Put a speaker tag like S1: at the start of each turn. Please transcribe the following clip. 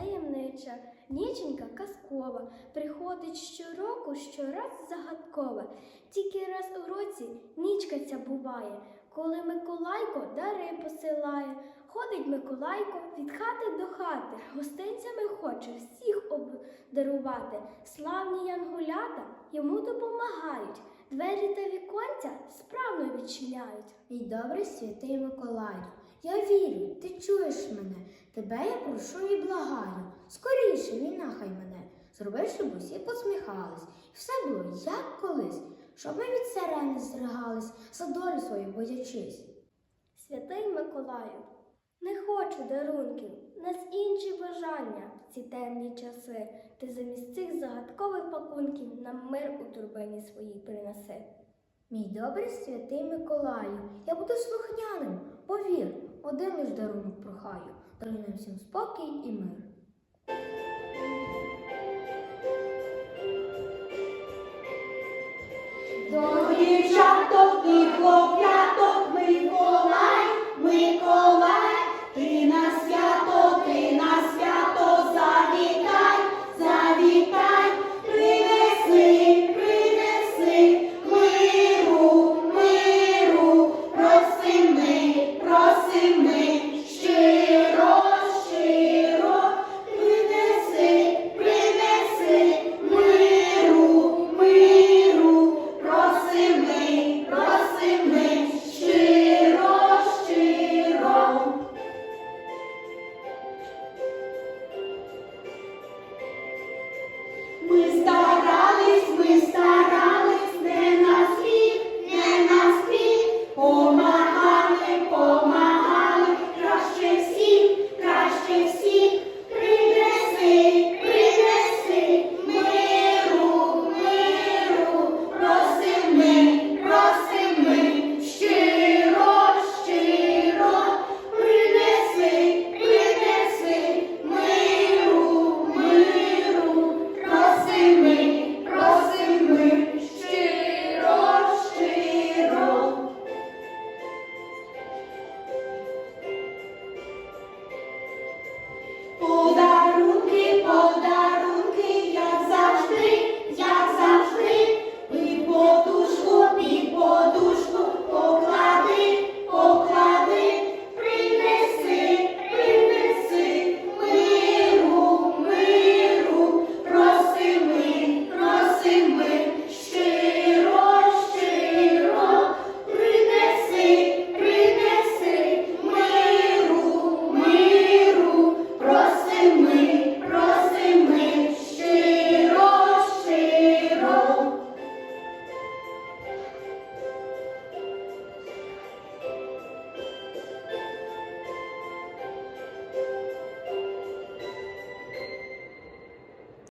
S1: таємнича, ніченька казкова, приходить щороку, щораз загадкова. Тільки раз у році нічка ця буває, коли Миколайко дари посилає. Ходить Миколайко від хати до хати, гостинцями хоче всіх обдарувати. Славні янголята йому допомагають, двері та віконця справно відчиняють.
S2: Мій добрий святий Миколаю, я вірю, ти чуєш мене, тебе я прошу і благаю. Скоріше вінахай мене, зроби, щоб усі посміхались, і все було як колись, щоб ми від сирени здригались, за долю свою боячись.
S1: Святий Миколаю, не хочу дарунків, нас інші бажання в ці темні часи. Ти замість цих загадкових пакунків нам мир у турбині своїй принеси.
S2: Мій добрий святий Миколаю, я буду слухняним, повір, один лиш дарунок прохаю, даруй всім спокій і мир.